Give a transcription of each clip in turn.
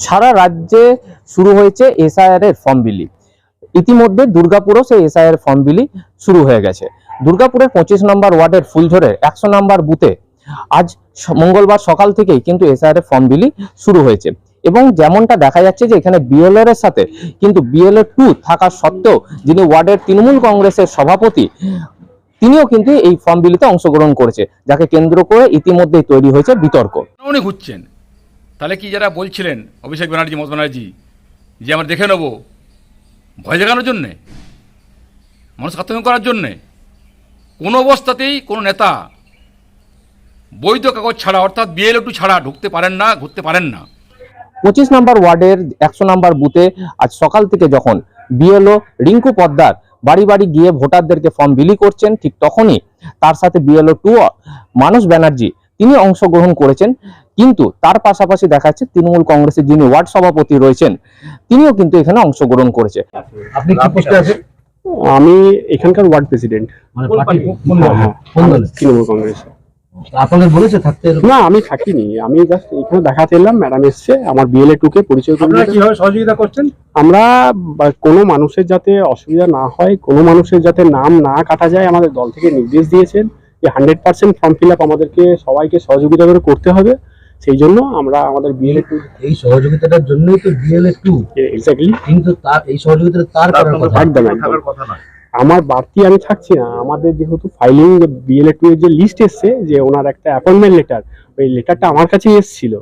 সারা রাজ্যে শুরু হয়েছে এসআইআর এর ফর্ম বিলি। ইতিমধ্যে দুর্গাপুরও সেই এসআইআর ফর্ম বিলি শুরু হয়ে গেছে। দুর্গাপুরের পঁচিশ নম্বর ওয়ার্ডের ফুলঝোরের একশো নম্বর বুথে আজ মঙ্গলবার সকাল থেকেই কিন্তু এসআইআর ফর্ম বিলি শুরু হয়েছে। এবং যেমনটা দেখা যাচ্ছে যে এখানে বিএলআর এর সাথে কিন্তু বিএলএ টু থাকা সত্ত্বেও যিনি ওয়ার্ডের তৃণমূল কংগ্রেসের সভাপতি, তিনিও কিন্তু এই ফর্ম বিলিতে অংশগ্রহণ করেছে, যাকে কেন্দ্র করে ইতিমধ্যেই তৈরি হয়েছে বিতর্ক। তাহলে কি যারা বলছিলেন, অভিষেক ব্যানার্জি, মমতা ব্যানার্জি, যে আমরা দেখে নেব, ভয় দেখানোর জন্যে, মানুষ আত্মহত্যা করার জন্যে, কোনো অবস্থাতেই কোনো নেতা বৈধ কাগজ ছাড়া, অর্থাৎ বিএলও ছাড়া ঢুকতে পারেন না, ঘুরতে পারেন না। পঁচিশ নম্বর ওয়ার্ডের একশো নম্বর বুথে আজ সকাল থেকে যখন বিএলও রিঙ্কু পদ্মার বাড়ি বাড়ি গিয়ে ভোটারদেরকে ফর্ম বিলি করছেন, ঠিক তখনই তার সাথে বিএলও টু মানস ব্যানার্জি তিনি অংশগ্রহণ করেছেন কিন্তু তার পাশাপাশি দেখা যাচ্ছে তৃণমূল কংগ্রেসের যিনি ওয়ার্ড সভাপতি রয়েছেন তিনিও কিন্তু এখানে অংশগ্রহণ করেছে। আপনি কি পোস্টে আছেন? আমি এখানকার ওয়ার্ড প্রেসিডেন্ট। মানে? হ্যাঁ, দলে? তৃণমূল কংগ্রেস। আপনাদের বলেছে থাকতে না আমি থাকিনি। আমি জাস্ট এখানে দেখাতে এলাম ম্যাডাম এসছে আমার বিএলএ টুকে পরিচয় করে আপনারা দিতে। কীভাবে সহযোগিতা করছেন? আমরা কোনো মানুষের যাতে অসুবিধা না হয় কোনো মানুষের যাতে নাম না কাটা যায় আমাদের দল থেকে নির্দেশ দিয়েছেন। যে hundred percent form fill up আমাদেরকে সবাইকে সহযোগিতা করে করতে হবে সেই জন্য আমরা আমাদের বিএলএ টু এই সহযোগিতাটার জন্যই তো বিএলএ টু এক্স্যাক্টলি কিন্তু তার এই সহযোগিতাটা তার করার কথা একদম একদম কথা নয় আমার বাড়তি আমি থাকছি না। আমাদের যেহেতু ফাইলিং বিএলএ টু এর যে লিস্ট এসছে যে ওনার একটা অ্যাপয়েন্টমেন্ট লেটার ওই লেটারটা আমার কাছেই এসেছিল।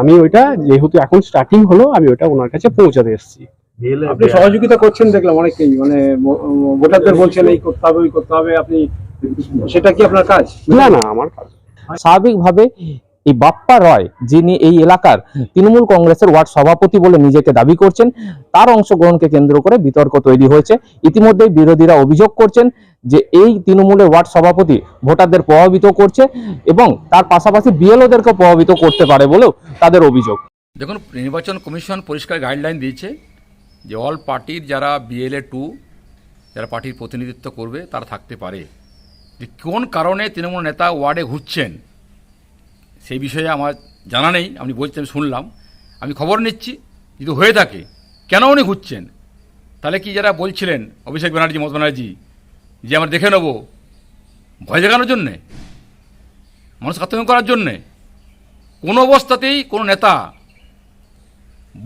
আমি ওইটা যেহেতু এখন স্টার্টিং হলো আমি ওটা ওনার কাছে পৌঁছাতে এসেছি। আপনি সহযোগিতা করছেন দেখলাম অনেকেই মানে ভোটারদের বলছেন এই করতে হবে ওই করতে হবে। আপনি সেটা কি আপনার কাজ? না না আমার কাজ। স্বাভাবিকভাবে এই বাপ্পা রয় যিনি এই এলাকার তৃণমূল কংগ্রেসের ওয়ার্ড সভাপতি বলে নিজেকে দাবি করছেন তার অংশগ্রহণকে কেন্দ্র করে বিতর্ক তৈরি হয়েছে। ইতিমধ্যেই বিরোধীরা অভিযোগ করছেন যে এই তৃণমূলের ওয়ার্ড সভাপতি ভোটারদের প্রভাবিত করছে এবং তার পাশাপাশি বিএলওদেরকে প্রভাবিত করতে পারে বলেও তাদের অভিযোগ। দেখুন নির্বাচন কমিশন পরিষ্কার গাইডলাইন দিয়েছে যে অল পার্টির যারা বিএলএ টু যারা পার্টির প্রতিনিধিত্ব করবে তারা থাকতে পারে। যে কোন কারণে তৃণমূল নেতা ওয়ার্ডে ঘুরছেন, সেই বিষয়ে আমার জানা নেই, আপনি বলছেন শুনলাম। আমি খবর নিচ্ছি, যদি হয়ে থাকে, কেন উনি ঘুরছেন? তাহলে কি যারা বলছিলেন, অভিষেক ব্যানার্জি, মমতা ব্যানার্জি, যে আমরা দেখে নেব, ভয় দেখানোর জন্যে? মানুষ আত্মহত্যা করার জন্যে? কোনো অবস্থাতেই কোনো নেতা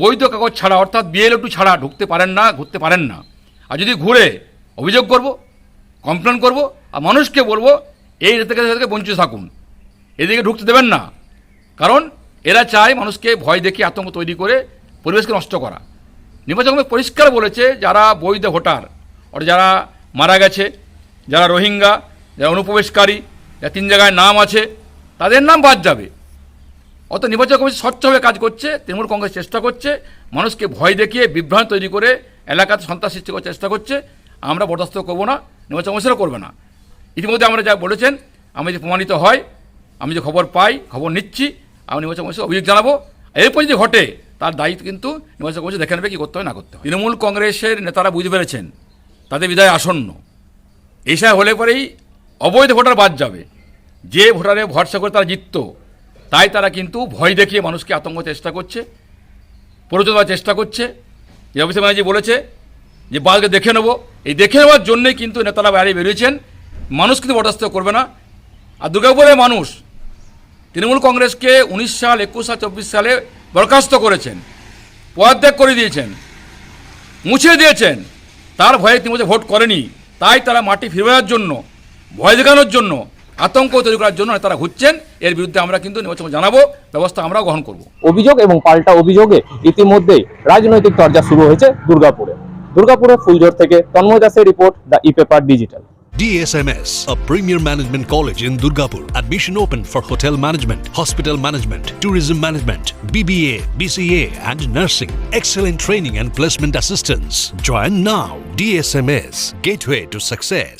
বৈধ কাগজ ছাড়া, অর্থাৎ বিএলও ছাড়া ঢুকতে পারেন না, ঘুরতে পারেন না। আর যদি ঘুরে অভিযোগ করব কমপ্লেন করব আর মানুষকে বলব, এই থেকে থেকে বঞ্চিত থাকুন। এদিকে ঢুকতে দেবেন না। কারণ এরা চায় মানুষকে ভয় দেখিয়ে আতঙ্ক তৈরি করে পরিবেশকে নষ্ট করা। নির্বাচন কমিশন পরিষ্কার বলেছে, যারা বৈধ ভোটার, অর্থাৎ যারা মারা গেছে, যারা রোহিঙ্গা, যারা অনুপ্রবেশকারী, যারা তিন জায়গায় নাম আছে, তাদের নাম বাদ যাবে। অত নির্বাচন কমিশন স্বচ্ছভাবে কাজ করছে, তৃণমূল কংগ্রেস চেষ্টা করছে, মানুষকে ভয় দেখিয়ে বিভ্রান্ত তৈরি করে এলাকাতে সন্ত্রাস সৃষ্টি করার চেষ্টা করছে। আমরা বরদাস্ত করব না, নির্বাচন কমিশনও করবে না। ইতিমধ্যে আমরা যা বলেছেন, আমি যে প্রমাণিত হয়, আমি যে খবর পাই, খবর নিচ্ছি, আমি নির্বাচন কমিশন অভিযোগ জানাব। এরপর যদি ঘটে, তার দায়িত্ব কিন্তু নির্বাচন কমিশন দেখে নেবে কী করতে হয়, না করতে হয়। তৃণমূল কংগ্রেসের নেতারা বুঝতে পেরেছেন, তাদের বিদায় আসন্ন। এসা হলে পরেই অবৈধ ভোটার বাদ যাবে। যে ভোটারে ভরসা করে তারা জিতত, তাই তারা কিন্তু ভয় দেখিয়ে মানুষকে আতঙ্ক চেষ্টা করছে প্ররোচনা দেওয়ার চেষ্টা করছে। যে অভিষেক ব্যানার্জি বলেছে যে বালকে দেখে নেব। এই দেখে নেওয়ার জন্যেই কিন্তু নেতারা বাইরে বেরিয়েছেন। মানুষ কিন্তু বরদাস্ত করবে না। আর দুর্গাপুরের মানুষ, তৃণমূল কংগ্রেসকে উনিশ সাল, একুশ সাল, চব্বিশ সালে বরখাস্ত করেছেন। পদত্যাগ করে দিয়েছেন। মুছে দিয়েছেন। তার ভয়ে তৃণমূল ভোট করেনি। তাই তারা মাটি ফিরবার জন্য, ভয় দেখানোর জন্য, আতঙ্ক তৈরি করার জন্য তারা ঘুরছেন। এর বিরুদ্ধে আমরা কিন্তু নির্বাচন জানাব, ব্যবস্থা আমরা গ্রহণ করব। অভিযোগ এবং পাল্টা অভিযোগে ইতিমধ্যেই রাজনৈতিক চর্চা শুরু হয়েছে দুর্গাপুরে। দুর্গাপুরের ফুলজোর থেকে তন্ময় দাসের report the e paper digital DSMS, a premier management college in Durgapur. Admission open for hotel management, hospital management, tourism management, BBA, BCA, and nursing. Excellent training and placement assistance. Join now. DSMS, gateway to success.